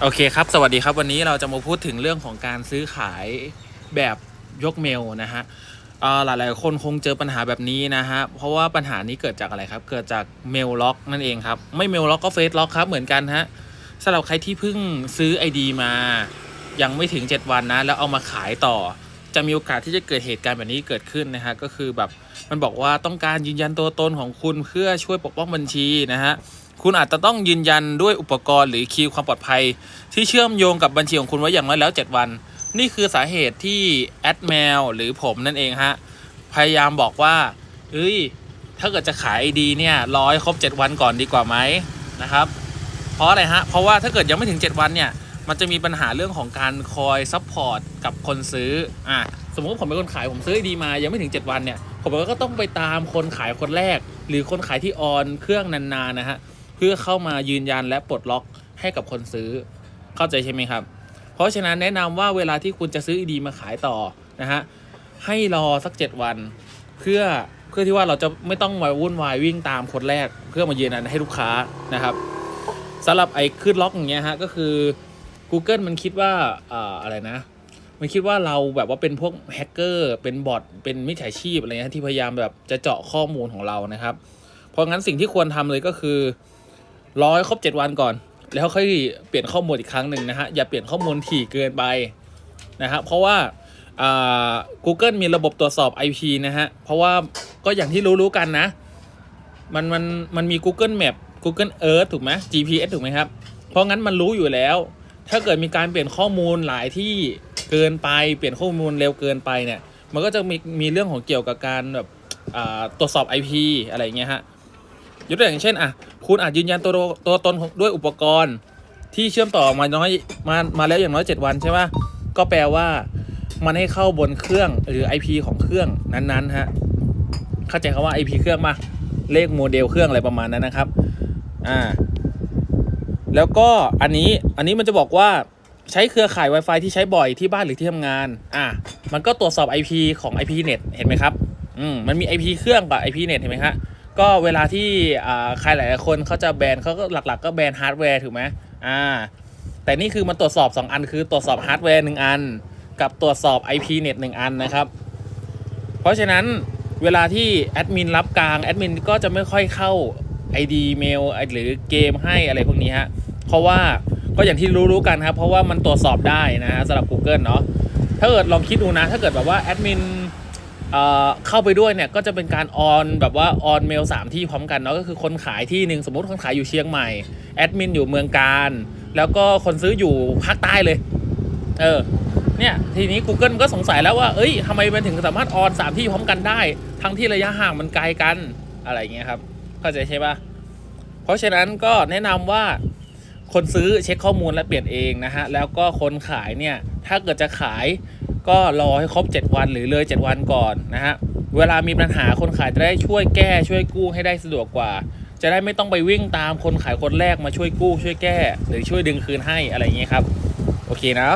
โอเคครับ สวัสดีครับวันนี้เราจะมาพูดถึงเรื่องของการซื้อขายแบบยกเมลนะฮะเอ่อหลายๆคนคงเจอปัญหาแบบนี้นะฮะ เพราะว่าปัญหานี้เกิดจากอะไรครับ เกิดจากเมลล็อกนั่นเองครับ ไม่เมลล็อกก็เฟซล็อกครับเหมือนกันฮะสำหรับใครที่เพิ่งซื้อ ID มา ยังไม่ถึง 7 วันนะ แล้วเอามาขายต่อ จะมีโอกาสที่จะเกิดเหตุการณ์แบบนี้เกิดขึ้นนะฮะ ก็คือแบบมันบอกว่าต้องการยืนยันตัวตนของคุณเพื่อช่วยปกป้องบัญชีนะฮะ คุณอาจจะต้องยืนยันด้วยอุปกรณ์หรือคีย์ความปลอดภัย ที่เชื่อมโยงกับบัญชีของคุณไว้อย่างน้อยแล้ว 7 วัน นี่คือสาเหตุที่แอดแมวหรือผมนั่นเองฮะ พยายามบอกว่าเอ้ย ถ้าเกิดจะขายดีเนี่ยรอให้ครบ 7 วันก่อนดีกว่าไหมนะครับ เพราะอะไรฮะ เพราะว่าถ้าเกิดยังไม่ถึง 7 วันเนี่ย มันจะมีปัญหาเรื่องของการคอยซัพพอร์ตกับคนซื้อ อะ สมมติว่าผมเป็นคนขายผมซื้อดีมา ยังไม่ถึง 7 วันเนี่ย ผมก็ต้องไปตามคนขายคนแรก หรือคนขายที่ออนเครื่องนานๆนะฮะ เพื่อเข้ามายืนยันและปลดล็อกให้กับคนซื้อ เข้าใจใช่ไหมครับ เพราะฉะนั้นแนะนำว่าเวลาที่คุณจะซื้อดีมาขายต่อนะฮะให้รอสัก 7 วัน เพื่อเพื่อที่ว่าเราจะไม่ต้องมาวุ่นวายวิ่งตามคนแรก เพื่อมายืนยันให้ลูกค้านะครับสำหรับไอ้ขึ้นล็อกอย่างเงี้ยฮะก็คือ Google มันคิดว่าอ่าอะไรนะมันคิดว่าเราแบบว่าเป็นพวกแฮกเกอร์เป็นบอทเป็นมิจฉาชีพอะไรเงี้ยที่พยายามแบบจะเจาะข้อมูลของเรานะครับ เพราะงั้นสิ่งที่ควรทำเลยก็คือ รอให้ครบ 7 วันก่อน แล้วค่อยเปลี่ยนข้อมูลอีกครั้งหนึ่งนะฮะ อย่าเปลี่ยนข้อมูลถี่เกินไปนะฮะเพราะว่า Google มีระบบตรวจสอบ IP นะฮะ เพราะว่าก็อย่างที่รู้ๆกันนะ มันมันมันมี Google Map Google Earth ถูกไหม GPS ถูกไหมครับ เพราะงั้นมันรู้อยู่แล้ว ถ้าเกิดมีการเปลี่ยนข้อมูลหลายที่เกินไป เปลี่ยนข้อมูลเร็วเกินไปเนี่ย มันก็จะมีมีเรื่องของเกี่ยวกับการแบบตรวจสอบ IP อะไรอย่างเงี้ยฮะ ยกตัวอย่างเช่นอะคุณอาจยืนยันตัวตัวตนของด้วยอุปกรณ์ที่เชื่อมต่อมาน้อยมามาแล้วอย่างน้อย 7 วันใช่ไหมก็แปลว่ามันให้เข้าบนเครื่องหรือ IP ของเครื่องนั้นๆฮะเข้าใจคำว่า IP เครื่องมาเลขโมเดลเครื่องอะไรประมาณนั้นนะครับอ่าแล้วก็อันนี้อันนี้มันจะบอกว่าใช้เครือข่าย Wi-Fi ที่ใช้บ่อยที่บ้านหรือที่ทำงาน อะ มันก็ตรวจสอบ IP ของ IP net เห็นไหมครับ อืม มันมี IP เครื่องกับ IP net เห็นไหมฮะ ก็เวลาที่ใครหลายๆคนเขาจะแบนเขาก็หลัก ๆ ก็แบนฮาร์ดแวร์ถูกไหมอ่าแต่นี่คือมันตรวจสอบ 2 อันคือตรวจสอบฮาร์ดแวร์หนึ่งอัน กับตรวจสอบ IP net หนึ่งอันนะครับ เพราะฉะนั้นเวลาที่แอดมินรับกลางแอดมินก็จะไม่ค่อยเข้า ID เมลหรือเกมให้อะไรพวกนี้ฮะเพราะว่าก็อย่างที่รู้ๆกันครับ เพราะว่ามันตรวจสอบได้นะฮะสำหรับ Google เนาะถ้าเกิดลองคิดดูนะ ถ้าเกิดแบบว่าแอดมิน เข้าไปด้วยเนี่ยก็จะเป็นการออนแบบว่าออนเมลสามที่พร้อมกันเนาะก็คือคนขายที่หนึ่งสมมติคนขายอยู่เชียงใหม่แอดมินอยู่เมืองการแล้วก็คนซื้ออยู่ภาคใต้เลย เออ เนี่ย ทีนี้ Google ก็สงสัยแล้วว่า เอ้ยทำไมมันถึงสามารถออนสามที่พร้อมกันได้ ทั้งที่ระยะห่างมันไกลกันอะไรอย่างเงี้ยครับ เข้าใจใช่ปะเพราะฉะนั้นก็แนะนำว่าคนซื้อเช็คข้อมูลและเปลี่ยนเองนะฮะ แล้วก็คนขายเนี่ย ถ้าเกิดจะขาย ก็รอให้ครบ 7 วันหรือเลย 7 วันก่อนนะฮะเวลามีปัญหาคนขายจะได้ช่วยแก้ช่วยกู้ให้ได้สะดวกกว่า จะได้ไม่ต้องไปวิ่งตามคนขายคนแรกมาช่วยกู้ช่วยแก้ หรือช่วยดึงคืนให้อะไรอย่างเงี้ยครับ โอเคนะ